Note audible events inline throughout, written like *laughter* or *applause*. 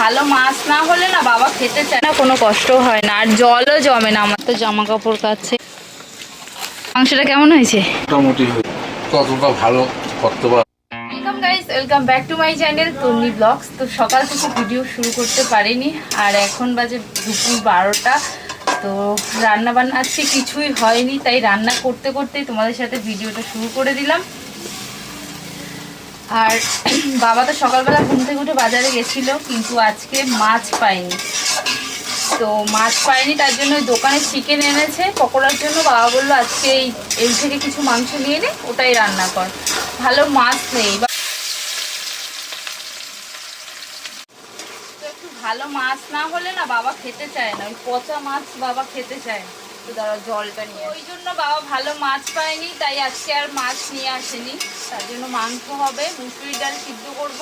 ভালো মাছ না হলে না বাবা খেতে চায় না কোনো কষ্ট হয় না। আর জলও জমে না আমার তো জামা কাপড় কাচ্ছে মাংসটা কেমন হয়েছে? মোটামুটি ততটা ভালো করতে পার welcome guys welcome back to my channel Tonni blogs তো সকাল থেকে ভিডিও শুরু করতে পারিনি আর এখন বাজে দুপুর বারোটা। তো রান্না বান্না আজকে কিছুই হয়নি তাই রান্না করতে করতেই তোমাদের সাথে ভিডিওটা শুরু করে দিলাম। আর *clears throat* বাবা তো সকালবেলা ঘুম থেকে উঠে বাজারে গেছিল, কিন্তু আজকে মাছ পাইনি। তো মাছ পাইনি, তার জন্য ওই দোকানে চিকেন এনেছে, পকোড়ার জন্য বাবা বলল আজকে এই এই থেকে কিছু মাংস নিয়ে নে, ওটাই রান্না কর। ভালো মাছ নেই। ভালো মাছ না হলে না বাবা খেতে চায় না, ওই পচা মাছ বাবা খেতে চায় না। তো দাঁড়া জলটা নিয়ে ওই জন্য বাবা ভালো মাছ পায়নি তাই আজকে আর মাছ নিয়ে আসেনি। তার জন্য মাংস হবে মুসুরি ডাল সিদ্ধ করব।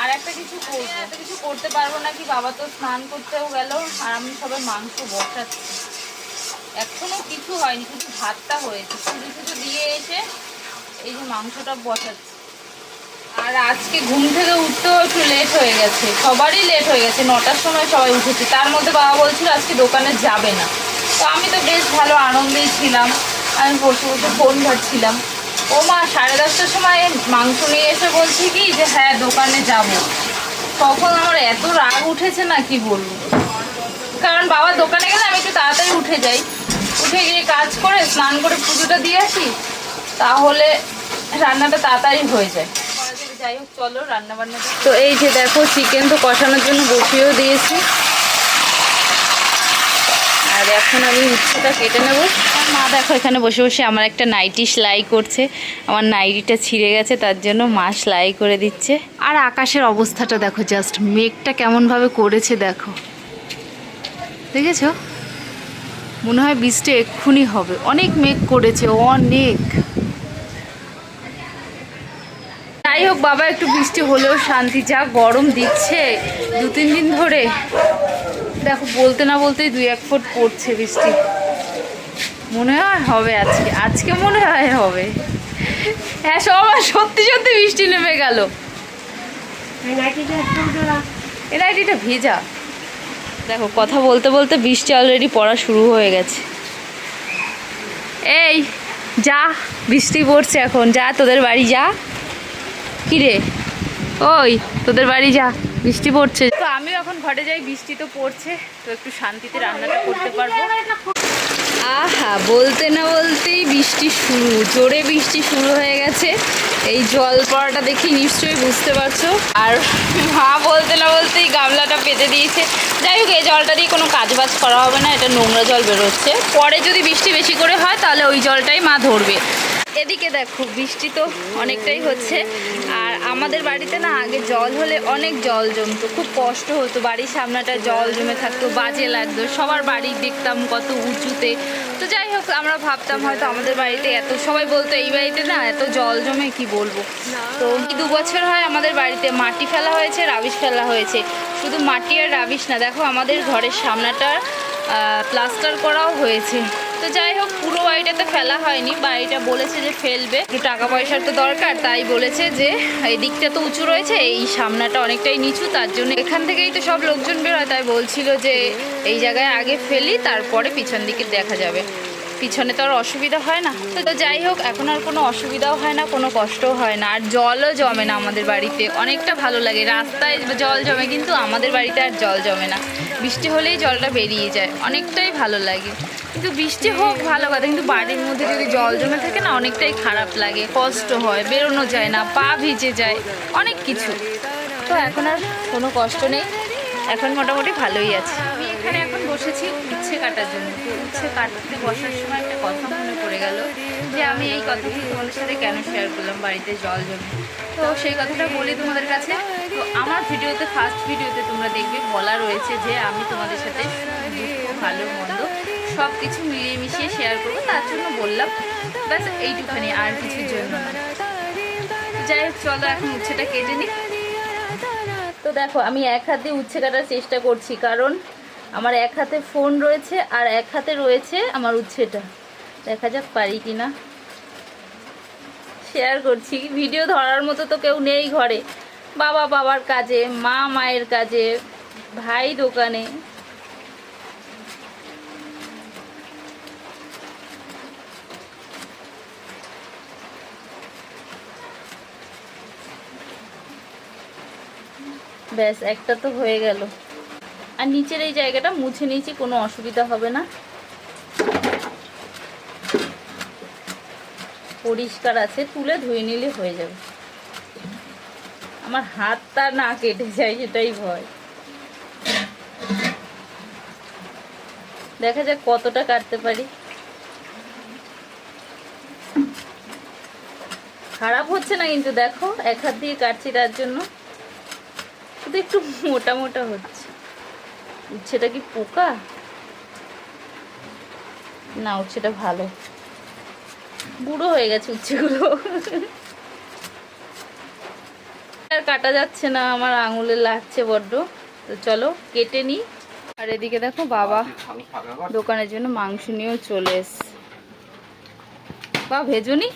আর একটা কিছু করব। একটা কিছু করতে পারব না কি? বাবা তো স্নান করতেও গেল আর আমি সবে মাংস বসাচ্ছি। এখনও কিছু হয়নি কিছু ভাতটা হয়েছে। শুধু শুধু দিয়ে এসে এই যে মাংসটা বসাচ্ছি। আর আজকে ঘুম থেকে উঠতেও একটু লেট হয়ে গেছে। সবারই লেট হয়ে গেছে নটার সময় সবাই উঠেছে। তার মধ্যে বাবা বলছিল আজকে দোকানে যাবে না। তো আমি তো বেশ ভালো আনন্দেই ছিলাম। আমি বসে বসে ফোন ঘাটছিলাম। ও মা, সাড়ে দশটার সময় মাংস নিয়ে এসে বলছি কি যে হ্যাঁ দোকানে যাব। তখন আমার এত রাগ উঠেছে না কি বলব। কারণ বাবা দোকানে গেলে আমি একটু তাড়াতাড়ি উঠে যাই। উঠে গিয়ে কাজ করে, স্নান করে পুজোটা দিয়ে আসি। তাহলে রান্নাটা তাড়াতাড়ি হয়ে যায়। যাই হোক, চলো রান্না বান্না তো এই যে দেখো চিকেন তো কষানোর জন্য বসিয়েও দিয়েছি। আর এখন আমি উচ্ছেটা কেটে নেব। মা দেখো এখানে বসে বসে আমার একটা নাইটি সেলাই করছে। আমার নাইটিটা ছিঁড়ে গেছে, তার জন্য মা সেলাই করে দিচ্ছে। আর আকাশের অবস্থাটা দেখো জাস্ট মেঘটা কেমনভাবে করেছে দেখো। দেখেছ? মনে হয় বৃষ্টি এক্ষুনি হবে। অনেক মেঘ করেছে, অনেক। যাই হোক বাবা, একটু বৃষ্টি হলেও শান্তি, যা গরম দিচ্ছে দু তিন দিন ধরে। দেখো বলতে না বলতেই দুই এক ফুট পড়ছে বৃষ্টি। মনে হয় হবে আজকে। আজকে মনে হয় হবে। হ্যাঁ সবার সত্যি সত্যি বৃষ্টি নেমে গেল। এ নাইটিটা ভেজা। দেখো কথা বলতে বলতে বৃষ্টি অলরেডি পড়া শুরু হয়ে গেছে। এই যা বৃষ্টি পড়ছে এখন। যা তোদের বাড়ি যা। কিরে ওই তোদের বাড়ি যা। বৃষ্টি পড়ছে। তো আমিও এখন ঘরে যাই বৃষ্টি তো পড়ছে তো একটু শান্তিতে রান্নাটা করতে পারব। আহা বলতে না বলতেই বৃষ্টি শুরু জোরে বৃষ্টি শুরু হয়ে গেছে। এই জল পড়াটা দেখি নিশ্চয়ই বুঝতে পারছ। আর মা বলতে না বলতেই গামলাটা পেতে দিয়েছে। যাই হোক এই জলটা দিয়ে কোনো কাজ বাজ করা হবে না এটা নোংরা জল বেরোচ্ছে। পরে যদি বৃষ্টি বেশি করে হয় তাহলে ওই জলটাই মা ধরবে। এদিকে দেখো বৃষ্টি তো অনেকটাই হচ্ছে। আর আমাদের বাড়িতে না আগে জল হলে অনেক জল জমতো, খুব কষ্ট হতো। বাড়ির সামনাটা জল জমে থাকতো, বাজে লাগতো। সবার বাড়ি দেখতাম কত উঁচুতে। তো যাই হোক, আমরা ভাবতাম হয়তো আমাদের বাড়িতে এত, সবাই বলতো, এই বাড়িতে না এত জল জমে কি বলব? তো দু বছর হয় আমাদের বাড়িতে মাটি ফেলা হয়েছে রাবিশ ফেলা হয়েছে। শুধু মাটি আর রাবিশ না, দেখো আমাদের ঘরের সামনাটার প্লাস্টার করাও হয়েছে। তো যাই হোক, পুরো বাড়িটাতে ফেলা হয়নি। বাড়িটা বলেছে যে ফেলবে। একটু টাকা পয়সার তো দরকার, তাই বলেছে যে এই দিকটা তো উঁচু রয়েছে, এই সামনাটা অনেকটাই নিচু, তার জন্য এখান থেকেই তো সব লোকজন বের হয়, তাই বলছিল যে এই জায়গায় আগে ফেলি, তারপরে পিছন দিকে দেখা যাবে। পিছনে তো আর অসুবিধা হয় না। তো যাই হোক, এখন আর কোনো অসুবিধাও হয় না, কোনো কষ্টও হয় না। আর জলও জমে না আমাদের বাড়িতে। অনেকটা ভালো লাগে। রাস্তায় জল জমে, কিন্তু আমাদের বাড়িতে আর জল জমে না। বৃষ্টি হলেই জলটা বেরিয়ে যায়। অনেকটাই ভালো লাগে। কিন্তু বৃষ্টি হোক, ভালো কথা। কিন্তু বাড়ির মধ্যে যদি জল জমে থাকে না, অনেকটাই খারাপ লাগে। কষ্ট হয়, বেরোনো যায় না, পা ভিজে যায়, অনেক কিছু। তো এখন আর কোনো কষ্ট নেই। এখন মোটামুটি ভালোই আছে। এখানে এখন বসেছি উচ্ছে কাটার জন্য। উচ্ছে কাটতে বসার সময় একটা কথা মনে পড়ে গেল যে আমি এই কথাটি তোমাদের সাথে কেন শেয়ার করলাম? বাড়িতে জল জমে। তো সেই কথাটা বলি তোমাদের কাছে। তো আমার ভিডিওতে ফার্স্ট ভিডিওতে তোমরা দেখবে বলা রয়েছে যে আমি তোমাদের সাথে ভালো, মন্দ সব কিছু মিলিয়ে মিশিয়ে শেয়ার করব। তার জন্য বললাম, ব্যাস এইটুখানি, আর কিছুর জন্য যাই হোক, চলো এখন উচ্ছেটা কেটে নিই। তো দেখো, আমি এক হাত দিয়ে উচ্ছে কাটার চেষ্টা করছি, কারণ আমার এক হাতে ফোন রয়েছে আর এক হাতে রয়েছে আমার উচ্ছেটা। দেখা যাক পারি কি না শেয়ার করছি। ভিডিও ধরার মতো তো কেউ নেই ঘরে। বাবা বাবার কাজে, মা মায়ের কাজে, ভাই দোকানে। ব্যাস, একটা তো হয়ে গেল। আর নিচের এই জায়গাটা মুছে নিয়েছি, কোনো অসুবিধা হবে না। পরিষ্কার আছে, তুলে ধুয়ে নিলে হয়ে যাবে। আমার হাতটা না কেটে যায় সেটাই ভয়। দেখা যাক কতটা কাটতে পারি। খারাপ হচ্ছে না কিন্তু দেখো, এক হাত দিয়ে কাটছি তার জন্য। শুধু একটু মোটা মোটা হচ্ছে। উচ্ছেটা কি পোকা? না, উচ্ছেটা ভালো। বুড়ো হয়ে গেছে উচ্ছেগুলো। আর কাটা যাচ্ছে না, আমার আঙুলে লাগছে বড্ড। তো চলো, কেটে নিই আর এদিকে দেখো বাবা। দোকানের জন্য মাংস নিয়েও চলে এসছে। বা ভেজুনি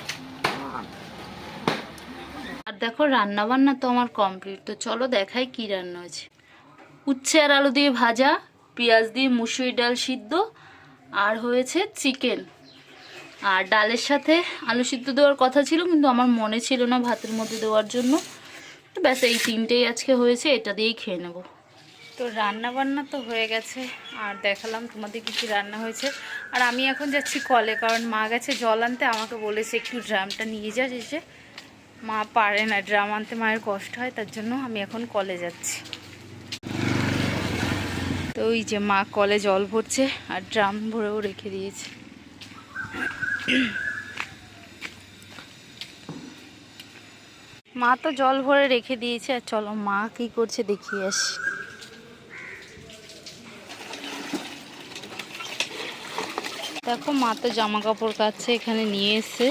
আর দেখো রান্না বান্না তো আমার কমপ্লিট তো চলো দেখাই কি রান্না হয়েছে। উচ্ছে আর আলু দিয়ে ভাজা, পেঁয়াজ দিয়ে মুসুরি ডাল সিদ্ধ, আর হয়েছে চিকেন। আর ডালের সাথে আলু সিদ্ধ দেওয়ার কথা ছিল, কিন্তু আমার মনে ছিল না ভাতের মধ্যে দেওয়ার জন্য। তো ব্যাস, এই তিনটেই আজকে হয়েছে, এটা দিয়েই খেয়ে নেব। তো রান্না বান্না তো হয়ে গেছে, আর দেখালাম তোমাদের কি কি রান্না হয়েছে। আর আমি এখন যাচ্ছি কলে, কারণ মা গেছে জল আনতে, আমাকে বলেছে একটু ড্রামটা নিয়ে যাস এসে। মা পারে না, ড্রাম আনতে মায়ের কষ্ট হয়, তার জন্য আমি এখন কলে যাচ্ছি। তো ওই যে মা কলে জল ভরছে আর ড্রাম ভরেও রেখে দিয়েছে। মা তো জল ভরে রেখে দিয়েছে আর চলো মা কি করছে দেখিয়ে আসি। দেখো মা তো জামা কাপড় কাচ্ছে এখানে নিয়ে এসছে।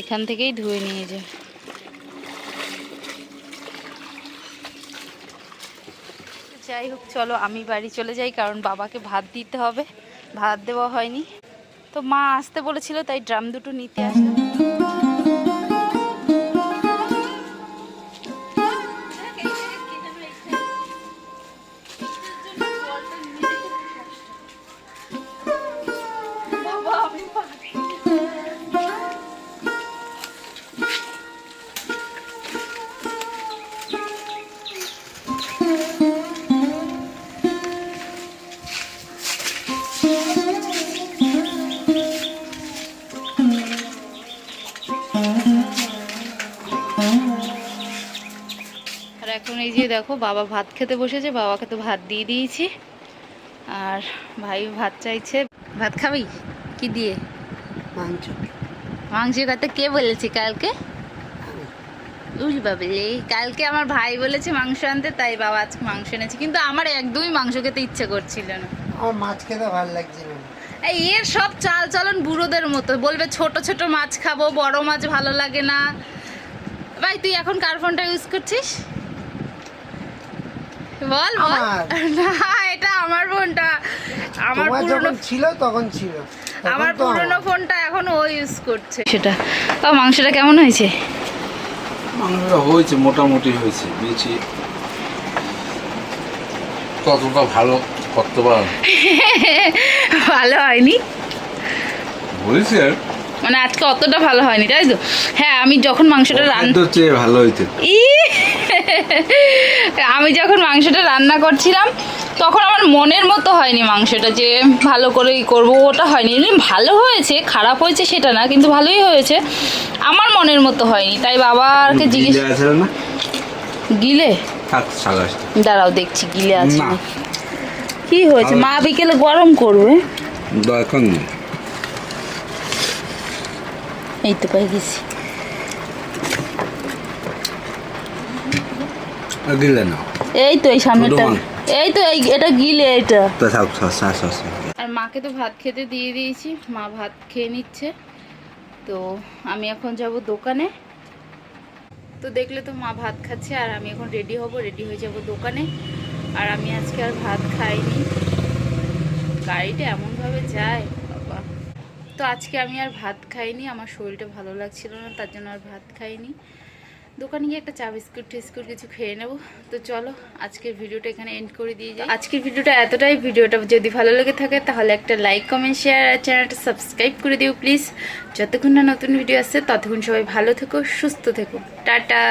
এখান থেকেই ধুয়ে নিয়ে যায়। যাই হোক, চলো আমি বাড়ি চলে যাই, কারণ বাবাকে ভাত দিতে হবে। ভাত দেওয়া হয়নি। তো মা আসতে বলেছিল, তাই ড্রাম দুটো নিতে আসলাম। আর এখন যে দেখো বাবা ভাত খেতে বসেছে বাবাকে তো ভাত দিয়ে দিয়েছি। আর ভাই ভাত চাইছে। ভাত খাবি? কি দিয়ে? মাংস। মাংস খাতে কে বলেছে কালকে? উল বাবলে। কালকে আমার ভাই বলেছে মাংস আনতে তাই বাবা আজকে মাংস এনেছে। কিন্তু আমার একদমই মাংস খেতে ইচ্ছে করছিল না। আমার মাছ খেতে ভালো লাগছিল এই এর সব চাল চলন বুড়োদের মতো। বলবে ছোট ছোট মাছ খাব বড় মাছ ভালো লাগে না। ভাই তুই এখন কার ফোনটা ইউজ করছিস? বল বল। না এটা আমার ফোনটা। আমার পুরনো ছিল তখন ছিল। আমার পুরনো ফোনটা এখন ও ইউজ করছে। সেটা। ও মাংসটা কেমন হয়েছে? মাংসটা হয়েছে মোটামুটি হয়েছে। বেশি ততটা ভালো করতে পার *laughs* ভালো হয়নি? বলেছি আর মানে আজকে অতটা ভালো হয়নি তাই তো? হ্যাঁ আমি যখন মাংসটা রান্না ভালো হয়েছে। ই আমি যখন মাংসটা রান্না করছিলাম তখন আমার মনের মতো হয়নি মাংসটা যে ভালো করেই করব ওটা হয়নি। এমনি ভালো হয়েছে খারাপ হয়েছে সেটা না কিন্তু ভালোই হয়েছে। আমার মনের মতো হয়নি। তাই বাবাকে জিজ্ঞেস গিলে? দাঁড়াও দেখছি গিলে আছে। কি হয়েছে? মা বিকেলে গরম করবে? এই তো পাই গেছি। না এই তো এই সামনেটা এই তো এই এটা গিলে এটা। তো থাক শ্বাস শ্বাস আর মাকে তো ভাত খেতে দিয়ে দিয়েছি। মা ভাত খেয়ে নিচ্ছে। তো আমি এখন যাব দোকানে। তো দেখলে তো মা ভাত খাচ্ছে আর আমি এখন রেডি হব রেডি হয়ে যাব দোকানে। আর আমি আজকে আর ভাত খাইনি। গাড়িটা এমনভাবে যায় বাবা। তো আজকে আমি আর ভাত খাইনি আমার শরীরটা ভালো লাগছিল না তার জন্য আর ভাত খাইনি। দোকানে গিয়ে একটা চা বিস্কুট টিস্কুট কিছু খেয়ে নেব। তো চলো, আজকের ভিডিওটা এখানে এন্ড করে দিয়ে যাই। আজকের ভিডিওটা এতটাই। ভিডিওটা যদি ভালো লেগে থাকে, তাহলে একটা লাইক কমেন্ট শেয়ার আর চ্যানেলটা সাবস্ক্রাইব করে দিও প্লিজ যতক্ষণ না নতুন ভিডিও আসছে, ততক্ষণ সবাই ভালো থেকো, সুস্থ থেকো। টাটা।